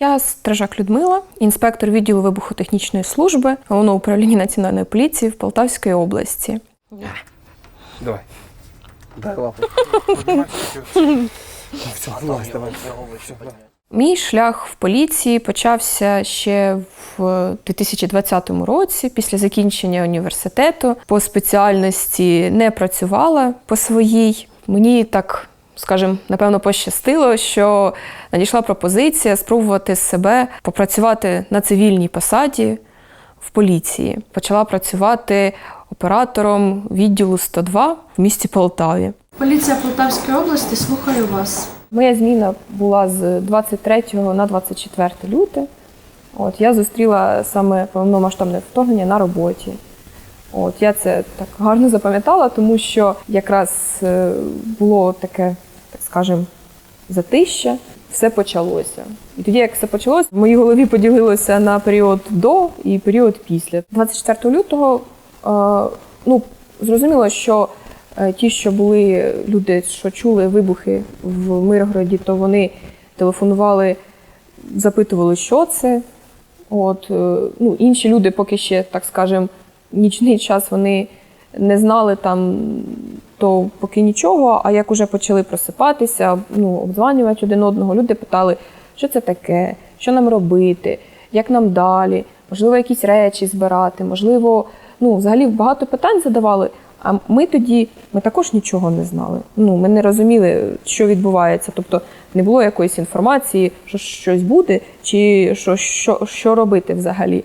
Я Стражак Людмила, інспектор відділу вибухотехнічної служби головного управління національної поліції в Полтавській області. Давай. Дай лапу. Все, давай, давай. Давай. Мій шлях в поліції почався ще в 2020 році, після закінчення університету. По спеціальності не працювала по своїй. Мені так, скажімо, напевно, пощастило, що надійшла пропозиція спробувати себе попрацювати на цивільній посаді в поліції. Почала працювати оператором відділу 102 в місті Полтаві. Поліція Полтавської області, слухаю вас. Моя зміна була з 23 на 24 люте. От, я зустріла саме повномасштабне вторгнення на роботі. От, я це так гарно запам'ятала, тому що якраз е, було таке, так скажемо, затища, все почалося. І тоді, як все почалося, в моїй голові поділилося на період до і період після. 24 лютого е, ну, зрозуміло, що е, ті, що були люди, що чули вибухи в Миргороді, то вони телефонували, запитували, що це. От, е, ну, інші люди, поки ще, так скажемо, нічний час вони не знали там, то поки нічого. А як уже почали просипатися, ну, обдзванювати один одного, люди питали, що це таке, що нам робити, як нам далі, можливо, якісь речі збирати, можливо, ну, взагалі багато питань задавали. А ми тоді ми також нічого не знали. Ну, ми не розуміли, що відбувається. Тобто не було якоїсь інформації, що щось буде, чи що, що, що робити взагалі.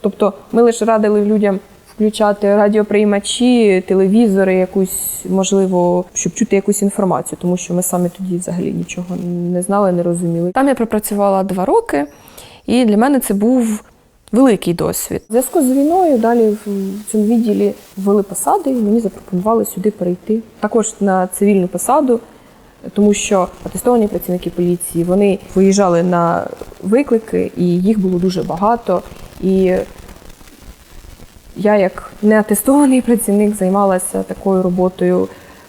Тобто ми лише радили людям включати радіоприймачі, телевізори, якусь, можливо, щоб чути якусь інформацію, тому що ми самі тоді взагалі нічого не знали, не розуміли. Там я пропрацювала два роки, і для мене це був великий досвід. В зв'язку з війною далі в цьому відділі ввели посади, і мені запропонували сюди перейти. Також на цивільну посаду, тому що атестовані працівники поліції вони виїжджали на виклики, і їх було дуже багато. І я, як неатестований працівник, займалася такою роботою,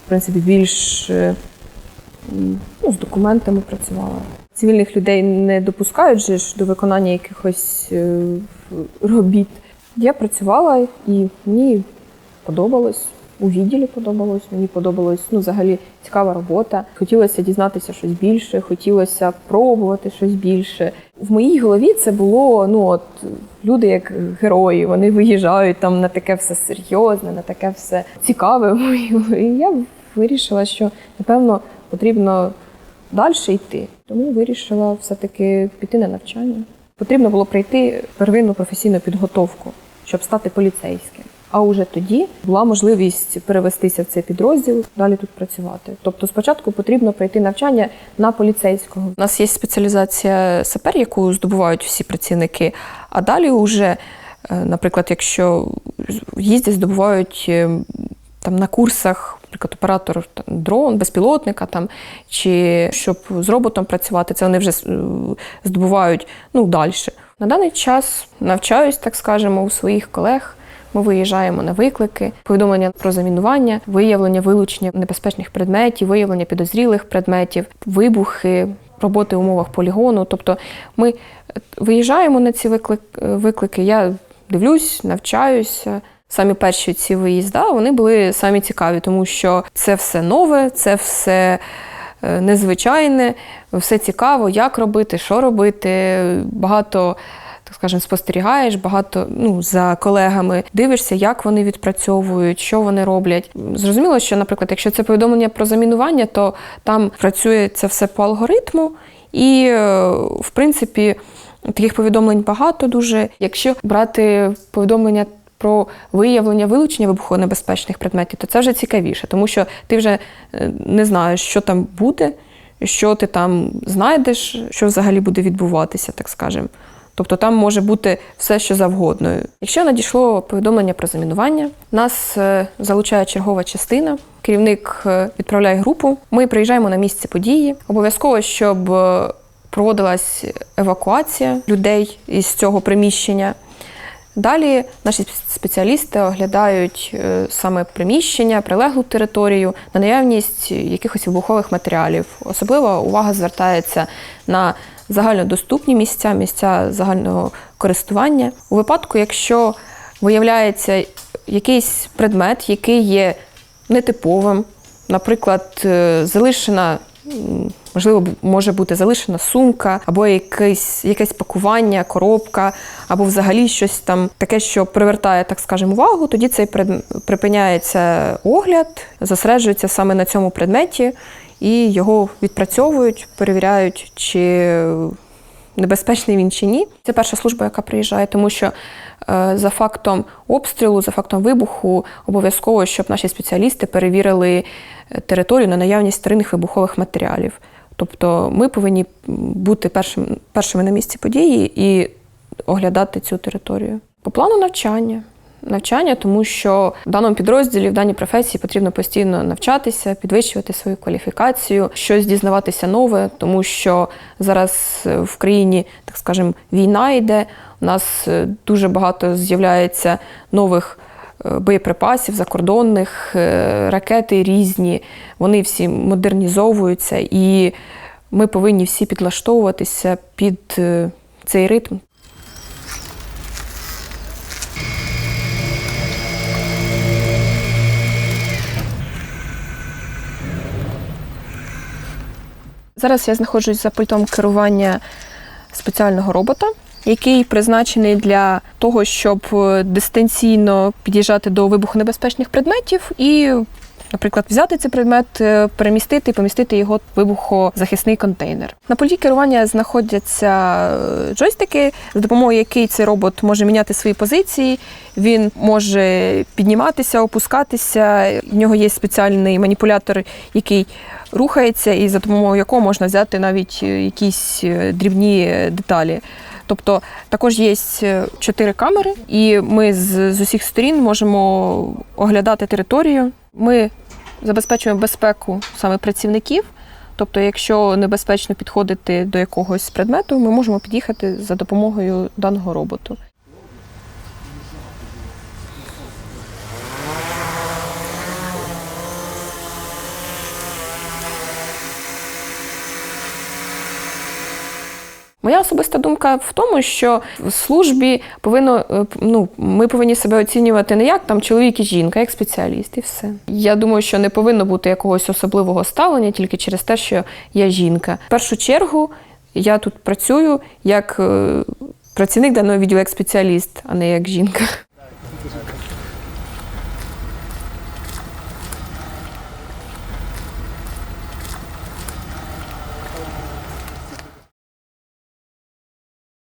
в принципі, більш е, ну, з документами працювала. Цивільних людей не допускають же ж до виконання якихось е, робіт. Я працювала і мені подобалось. У відділі подобалось, мені подобалось ну, взагалі цікава робота. Хотілося дізнатися щось більше, хотілося пробувати щось більше. В моїй голові це було ну от люди як герої, вони виїжджають там на таке все серйозне, на таке все цікаве. І я вирішила, що напевно потрібно далі йти. Тому вирішила все-таки піти на навчання. Потрібно було пройти первинну професійну підготовку, щоб стати поліцейським. А уже тоді була можливість перевестися в цей підрозділ, далі тут працювати. Тобто, спочатку потрібно пройти навчання на поліцейського. У нас є спеціалізація сапер, яку здобувають всі працівники. А далі, вже, е, наприклад, якщо їздять, здобувають е, там на курсах, наприклад, оператор там, дрон, безпілотника там, чи щоб з роботом працювати, це вони вже е, здобувають ну, далі. На даний час навчаюсь, так скажемо, у своїх колег. Ми виїжджаємо на виклики, повідомлення про замінування, виявлення вилучення небезпечних предметів, виявлення підозрілих предметів, вибухи, роботи в умовах полігону. Тобто ми е, виїжджаємо на ці е, виклики. Я дивлюсь, навчаюся. Самі перші ці виїзда вони були самі цікаві, тому що це все нове, це все е, незвичайне, все цікаво, як робити, що робити. Багато, так скажемо, спостерігаєш, багато ну, за колегами дивишся, як вони відпрацьовують, що вони роблять. Зрозуміло, що, наприклад, якщо це повідомлення про замінування, то там працює це все по алгоритму, і, е, в принципі, таких повідомлень багато дуже. Якщо брати повідомлення про виявлення вилучення вибухонебезпечних предметів, то це вже цікавіше, тому що ти вже е, не знаєш, що там буде, що ти там знайдеш, що взагалі буде відбуватися, так скажемо. Тобто там може бути все, що завгодно. Якщо надійшло повідомлення про замінування, нас е, залучає чергова частина. Керівник е, відправляє групу. Ми приїжджаємо на місце події. Обов'язково, щоб е, проводилась евакуація людей із цього приміщення. Далі наші спеціалісти оглядають саме приміщення, прилеглу територію на наявність якихось вибухових матеріалів. Особлива увага звертається на загальнодоступні місця, місця загального користування. У випадку, якщо виявляється якийсь предмет, який є нетиповим, наприклад, е, залишена. Можливо, може бути залишена сумка, або якесь, якесь пакування, коробка, або взагалі щось там таке, що привертає, так скажемо, увагу. Тоді цей припиняється огляд, зосереджується саме на цьому предметі, і його відпрацьовують, перевіряють, чи небезпечний він чи ні. Це перша служба, яка приїжджає, тому що е, за фактом обстрілу, за фактом вибуху, обов'язково, щоб наші спеціалісти перевірили е, територію на наявність старинних вибухових матеріалів. Тобто ми повинні бути першим, першими на місці події і оглядати цю територію. По плану навчання. Навчання, тому що в даному підрозділі, в даній професії потрібно постійно навчатися, підвищувати свою кваліфікацію, щось дізнаватися нове, тому що зараз е, в країні, так скажемо, війна йде. У нас е, дуже багато з'являється нових е, боєприпасів закордонних, ракети різні, вони всі модернізовуються, і ми повинні всі підлаштовуватися під цей ритм. Зараз я знаходжусь за пультом керування спеціального робота, який призначений для того, щоб е, дистанційно під'їжджати до вибухонебезпечних предметів і, наприклад, взяти цей предмет, е, перемістити і помістити його в вибухозахисний контейнер. На пульті керування знаходяться е, джойстики, за допомогою яких цей робот може міняти свої позиції. Він може підніматися, опускатися. В нього є спеціальний маніпулятор, який рухається, і за допомогою якого можна взяти навіть е, якісь дрібні деталі. Тобто також є чотири камери, і ми з, з усіх сторін можемо оглядати територію. Ми забезпечуємо безпеку саме працівників. Тобто, якщо небезпечно підходити до якогось предмету, ми можемо під'їхати за допомогою даного роботу. Моя особиста думка в тому, що в службі повинно е, ну, ми повинні себе оцінювати не як там чоловік і жінка, як спеціаліст, і все. Я думаю, що не повинно бути якогось особливого ставлення тільки через те, що я жінка. В першу чергу я тут працюю як е, працівник даного відділу, як спеціаліст, а не як жінка.